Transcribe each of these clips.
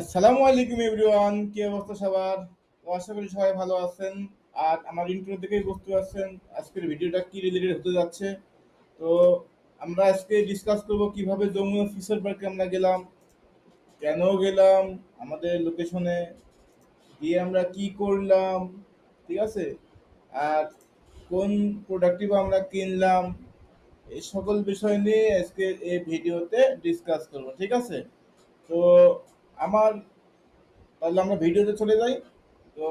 আসসালামু আলাইকুম এভরিওয়ান, কি অবস্থা সবার? আশা করি সবাই ভালো আছেন। আর আমার ইন্ট্রো থেকেই বুঝতে পারছেন আজকের ভিডিওটা কি রিলেটেড হতে যাচ্ছে। তো আমরা আজকে ডিসকাস করব কীভাবে যমুনা ফিশার পার্কে আমরা গেলাম, কেন গেলাম, আমাদের লোকেশনে গিয়ে আমরা কি করলাম, ঠিক আছে? আর কোন প্রোডাক্টিভ আমরা কিনলাম, এই সকল বিষয় নিয়ে আজকে এই ভিডিওতে ডিসকাস করব, ঠিক আছে? তো আমার, তাহলে আমরা ভিডিওতে চলে যাই। তো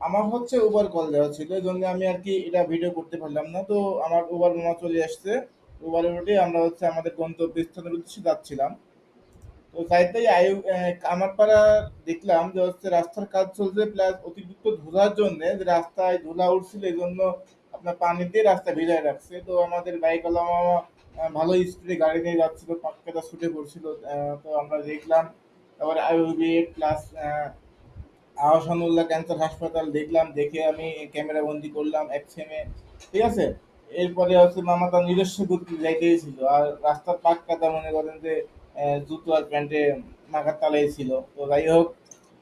আমার হচ্ছে উবার কল দেওয়া ছিল, এই জন্য আমি আর কি এটা ভিডিও করতে পারলাম না। তো আমার উবার মামা চলে আসছে। উবার ওটাই আমরা হচ্ছে আমাদের গন্তব্যস্থানের উদ্দেশ্যে যাচ্ছিলাম। তো যাইতেই আয়ু আমার পাড়া দেখলাম যে হচ্ছে রাস্তার কাজ চলছে, প্লাস অতিরিক্ত ধুলার জন্য যে রাস্তায় ধুলা উঠছিল, এই জন্য আপনার পানি দিয়ে রাস্তা ভিজায় রাখছে। তো আমাদের বাইকওয়ালা মামা ভালো স্পিডে গাড়ি নিয়ে যাচ্ছিল পাক্কাটা ছুটে পড়ছিল তো আমরা দেখলাম তারপরে আইউবি প্লাস আহসানুল্লাহ ক্যান্সার হাসপাতাল দেখলাম, দেখে আমি ক্যামেরা বন্দি করলাম এক সেমে ঠিক আছে? এরপরে হচ্ছে মামা তার নিজস্ব গতি যাইতেই ছিল আর রাস্তার পাক কাদা মনে করেন যে জুতো আর প্যান্টে মাখার তালাই ছিল। তো যাই হোক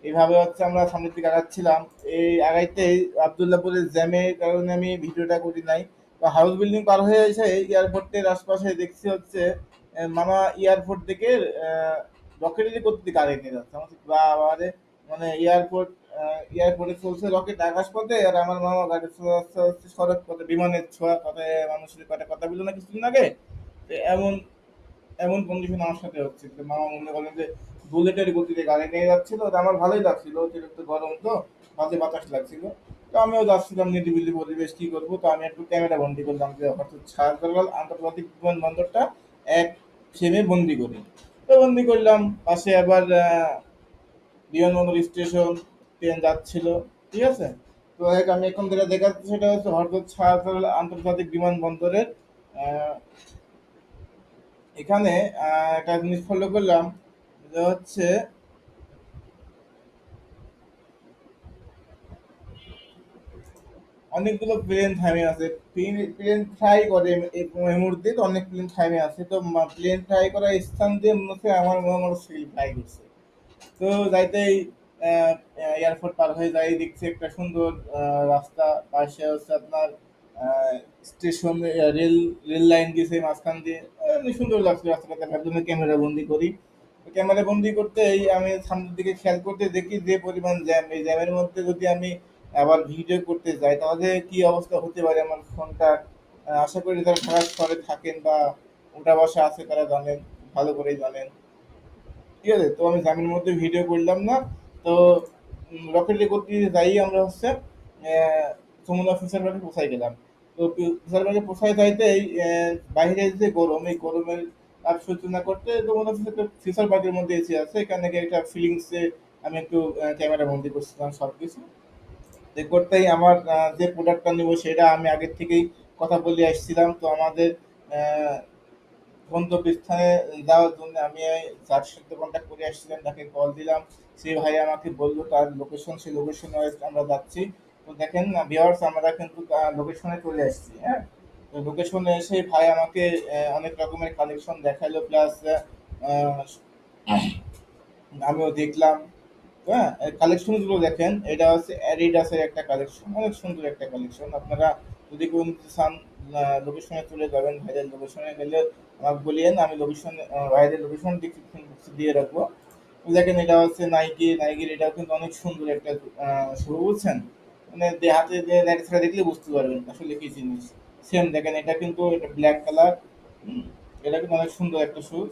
এইভাবে হচ্ছে আমরা সামনের দিকে আগাচ্ছিলাম। এই আগাইতেই আবদুল্লাপুরের জ্যামের কারণে আমি ভিডিওটা করি নাই। তো হাউস বিল্ডিং পার হয়ে এসে এয়ারপোর্টের আশপাশে দেখছি হচ্ছে মামা এয়ারপোর্ট থেকে রকেটেরই করতে গাড়ি নিয়ে যাচ্ছে। আমার বাবা রে মানে এয়ারপোর্ট এয়ারপোর্টে চলছে রকেট আকাশ পথে, আর আমার মামা গাড়ি চলে হচ্ছে সড়ক পথে বিমানের ছোঁয়া কথায় মানুষের কথা কথা বলল না কিছুদিন আগে? তো এমন এমন কন্ডিশন আমার সাথে হচ্ছে। তো মামা মনে করেন যে বুলেটের গতিতে গাড়ি নিয়ে যাচ্ছিল, তো আমার ভালোই লাগছিল। অতিরিক্ত গরম তো বাজে বাতাস লাগছিল। তো আমিও যাচ্ছিলাম নিরিবিলি পরিবেশ, কি করব? তো আমি একটু ক্যামেরা বন্দি করলাম যে অর্থাৎ ছাড়গড়াল আন্তর্জাতিক বিমানবন্দরটা এক ফ্রেমে বন্দি করি। বন্দি করলাম। পাশে আবার বিমানবন্দর স্টেশন ট্রেন যাচ্ছিল। ঠিক আছে? তো এক আমি এখন যেটা দেখাচ্ছি সেটা হচ্ছে হরদত শাহজালাল আন্তর্জাতিক বিমানবন্দরের এখানে একটা জিনিস ফলো করলাম যে হচ্ছে অনেকগুলো প্লেন থামে আছে। প্লেন ফ্রাই করে এই মুহূর্তে তো অনেক প্লেন থামে আছে। তো প্লেন ফ্লাই করার স্থান দিয়ে মনে আমার সিল ফ্লাই করছে। তো যাইতেই এয়ারপোর্ট পার হয়ে যাই, দেখছি একটা সুন্দর রাস্তা পাশে হচ্ছে আপনার স্টেশন রেল রেল লাইন গেছে মাঝখান দিয়ে। সুন্দর লাগছে রাস্তাটা দেখার জন্য ক্যামেরা বন্দি করি। ক্যামেরা বন্দি করতে আমি সামনের দিকে খেয়াল করতে দেখি যে পরিমাণ জ্যাম এই জ্যামের মধ্যে যদি আমি আবার ভিডিও করতে যাই তাহলে কি অবস্থা হতে পারে? আমার ফোনটা আশা করি যারা ঢাকা শহরে থাকেন বা ওটা বসা আছে তারা জানেন, ভালো করেই জানেন। ঠিক আছে, তো আমি জামিনের মধ্যে ভিডিও করলাম না, তো রকেটে করতে যাই আমরা হচ্ছে যমুনা ফিশার পার্কে পৌঁছাই গেলাম। তো ফিশার পার্কে পৌঁছাই যাইতে এই বাইরে যে গরম, এই গরমের তাপ সহ্য না করতে যমুনা ফিশার ফিশার পার্কের মধ্যে এসে আছে। এখানে একটা ফিলিংসে আমি একটু ক্যামেরা বন্দি করছিলাম সব কিছু যে করতেই আমার যে প্রোডাক্টটা নেব সেটা আমি আগের থেকেই কথা বলে আসছিলাম। তো আমাদের গন্তব্যস্থানে যাওয়ার জন্য আমি যার সাথে কন্ট্যাক্ট করে আসছিলাম, তাকে কল দিলাম। সেই ভাই আমাকে বলল তার লোকেশন সেই লোকেশনে আমরা যাচ্ছি। তো দেখেন ভিওয়ার্স আমরা কিন্তু লোকেশনে চলে আসছি হ্যাঁ? তো লোকেশনে এসে ভাই আমাকে অনেক রকমের কালেকশন দেখাল প্লাস আমিও দেখলাম। হ্যাঁ কালেকশনগুলো দেখেন, এটা হচ্ছে অ্যাডিডাসের একটা কালেকশন অনেক সুন্দর একটা কালেকশন আপনারা যদি কোন চান লোকেশনে চলে যাবেন, ভাইদের লোকেশনে গেলে আমাকে বলিয়েন, আমি লোকেশন ভাইদের লোকেশন ডিসক্রিপশন বক্সে দিয়ে রাখব। দেখেন, এটা হচ্ছে নাইকি নাইকির এটাও কিন্তু অনেক সুন্দর একটা শু বুঝছেন? মানে দে- হাতে যে লেখাটা দেখলে বুঝতে পারবেন আসলে কি জিনিস। সেম দেখেন, এটা কিন্তু এটা ব্ল্যাক কালার এটা কিন্তু অনেক সুন্দর একটা শুজ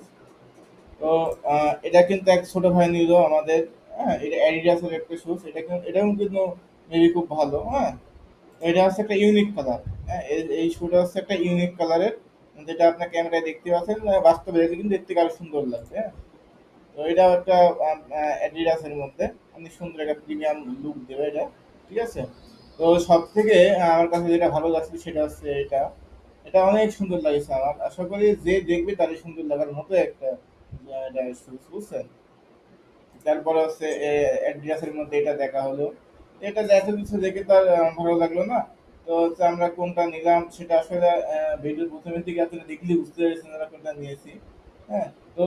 তো এটা কিন্তু এক ছোট ভাই নিল আমাদের। হ্যাঁ এটা অ্যাডিডাসের একটা শুজ এটা কিন্তু এটাও কিন্তু মেবি খুব ভালো হ্যাঁ। এটা হচ্ছে একটা ইউনিক কালার হ্যাঁ এই- শুটা হচ্ছে একটা ইউনিক কালারের যেটা আপনার ক্যামেরায় দেখতে পাচ্ছেন বাস্তবে দেখলে কিন্তু দেখতে আরও সুন্দর লাগছে হ্যাঁ। তো এটাও একটা অ্যাডিডাসের মধ্যে অনেক সুন্দর একটা প্রিমিয়াম লুক দেবে এটা ঠিক আছে? তো সব থেকে আমার কাছে যেটা ভালো লাগছে সেটা হচ্ছে এটা এটা অনেক সুন্দর লাগছে আমার আশা করি যে দেখবে তারই সুন্দর লাগার মতো একটা এটা shoes, বুঝছেন? তারপরে হচ্ছে অ্যাডিডাসের মধ্যে এটা দেখা হলো। এটা এত কিছু দেখে তার ভালো লাগল না। তো হচ্ছে আমরা কোনটা নিলাম সেটা আসলে ভিডিও প্রথমের দিকে আসলে দেখলে বুঝতে পেরেছেন আমরা কোনটা নিয়েছি। হ্যাঁ তো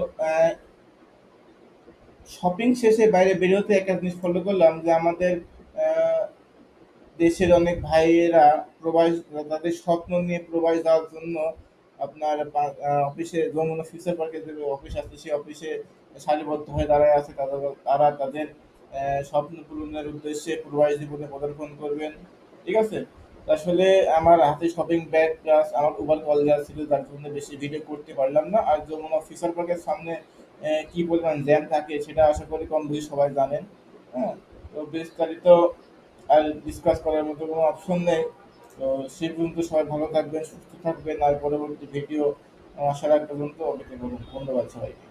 শপিং শেষে বাইরে বেরোতে একটা জিনিস ফলো করলাম যে আমাদের দেশের অনেক ভাইয়েরা প্রবাস, তাদের স্বপ্ন নিয়ে প্রবাস যাওয়ার জন্য আপনার অফিসে যমুনা ফিউচার পার্কে যে অফিস আছে, সেই অফিসে সারিবদ্ধ হয়ে দাঁড়ায় আছে তারা তারা তাদের স্বপ্ন পূরণের উদ্দেশ্যে প্রবাস জীবনে পদার্পণ করবেন। ঠিক আছে? আসলে আমার হাতে শপিং ব্যাগ প্লাস আমার উবার কল দেওয়া ছিল যার জন্য বেশি ভিডিও করতে পারলাম না। আর যমুনা ফিউচার পার্কের সামনে কি পরিমাণ জ্যাম থাকে সেটা আশা করি কম বেশি সবাই জানেন। হ্যাঁ? তো বিস্তারিত আর ডিসকাস করার মতো কোনো অপশন নেই। তো পর্যন্ত সবাই ভালো থাকবেন, সুস্থ থাকবেন, আর পরবর্তী ভিডিও আশা রাখতে পর্যন্ত অপেক্ষা করুন। ধন্যবাদ সবাইকে।